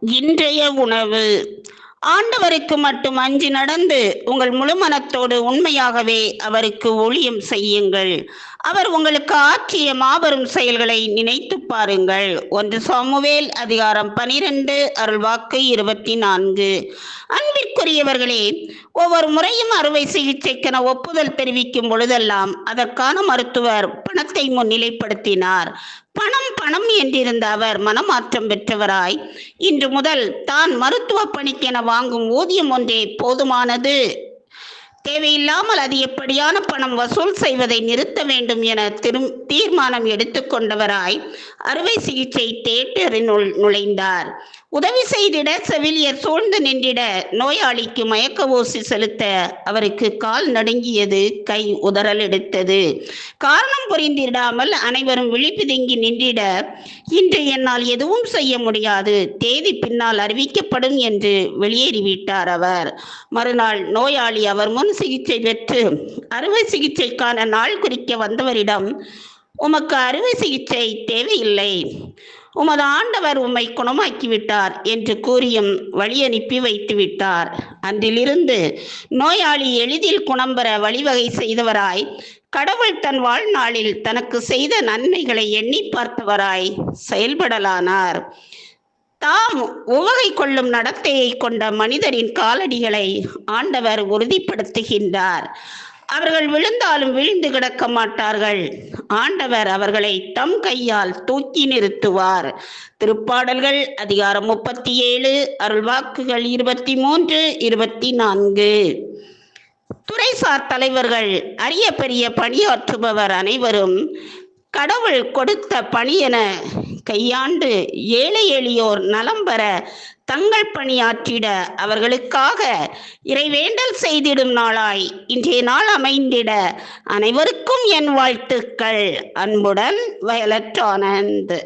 இன்றைய உணவு. ஆண்டவருக்கு மட்டும் அஞ்சி நடந்து உங்கள் முழு மனத்தோடு உண்மையாகவே அவருக்கு ஊழியம் செய்யுங்கள். அவர் உங்களுக்கு ஆற்றிய மாபெரும் செயல்களை நினைத்து பாருங்கள். ஒன்று சாமுவேல் அதிகாரம் பனிரெண்டு அருள்வாக்கு இருபத்தி நான்கு. அன்பிற்குரியவர்களே ஒவ்வொரு முறையும் அறுவை சிகிச்சைக்கென ஒப்புதல் தெரிவிக்கும் பொழுதெல்லாம் அதற்கான மருத்துவர் பணத்தை முன்னிலைப்படுத்தினார். பணம் பணம் என்றிருந்த அவர் மனமாற்றம் பெற்றவராய் இன்று முதல் தான் மருத்துவ பணிக்கென வாங்கும் ஊதியம் ஒன்றே போதுமானது. தேவையில்லாமல் அது எப்படியான பணம் வசூல் செய்வதை நிறுத்த வேண்டும் என திரும் தீர்மானம் எடுத்துக்கொண்டவராய் அறுவை சிகிச்சை தேட்டரினுள் நுழைந்தார். உதவி செய்திட செவிலியர் சூழ்ந்து நின்றிட நோயாளிக்கு மயக்க ஊசி செலுத்த அவருக்கு கால் நடுங்கியது கை உதறல் எடுத்தது. காரணம் புரிந்திடாமல் அனைவரும் விழிப்புதுங்கி நின்றிட இன்று என்னால் எதுவும் செய்ய முடியாது தேதி பின்னால் அறிவிக்கப்படும் என்று வெளியேறிவிட்டார் அவர். மறுநாள் நோயாளி அவர் முன் சிகிச்சை பெற்று அறுவை சிகிச்சைக்கான நாள் குறிக்க வந்தவரிடம் உமக்கு அறுவை சிகிச்சை தேவையில்லை. உமது ஆண்டவர் உம்மை குணமாக்கிவிட்டார் என்று கூறியும் வழியனுப்பி வைத்து விட்டார் அன்றிலிருந்து நோயாளி எளிதில் குணம் பெற வழிவகை செய்தவராய் கடவுள் தன் வாழ்நாளில் தனக்கு செய்த நன்மைகளை எண்ணி பார்த்தவராய் செயல்படலானார். தாம் உவகை கொள்ளும் நடத்தையை கொண்ட மனிதரின் காலடிகளை ஆண்டவர் உறுதிப்படுத்துகின்றார். அவர்கள் விழுந்தாலும் விழுந்து கிடக்க மாட்டார்கள். ஆண்டவர் அவர்களை தம் கையால் தூக்கி நிறுத்துவார். திருப்பாடல்கள் அதிகாரம் முப்பத்தி ஏழு அருள்வாக்குகள் இருபத்தி மூன்று இருபத்தி நான்கு துறைசார் தலைவர்கள் அரிய பெரிய பணியாற்றுபவர் அனைவரும் கடவுள் கொடுத்த பணி என கையாண்டு ஏழை எளியோர் நலம் பெற தங்கள் பணியாற்றிட அவர்களுக்காக இறைவேண்டல் செய்திடும் நாளாய். இன்றைய நாள் அமைந்திட அனைவருக்கும் என் வாழ்த்துக்கள். அன்புடன் வயலட் ஆனந்த்.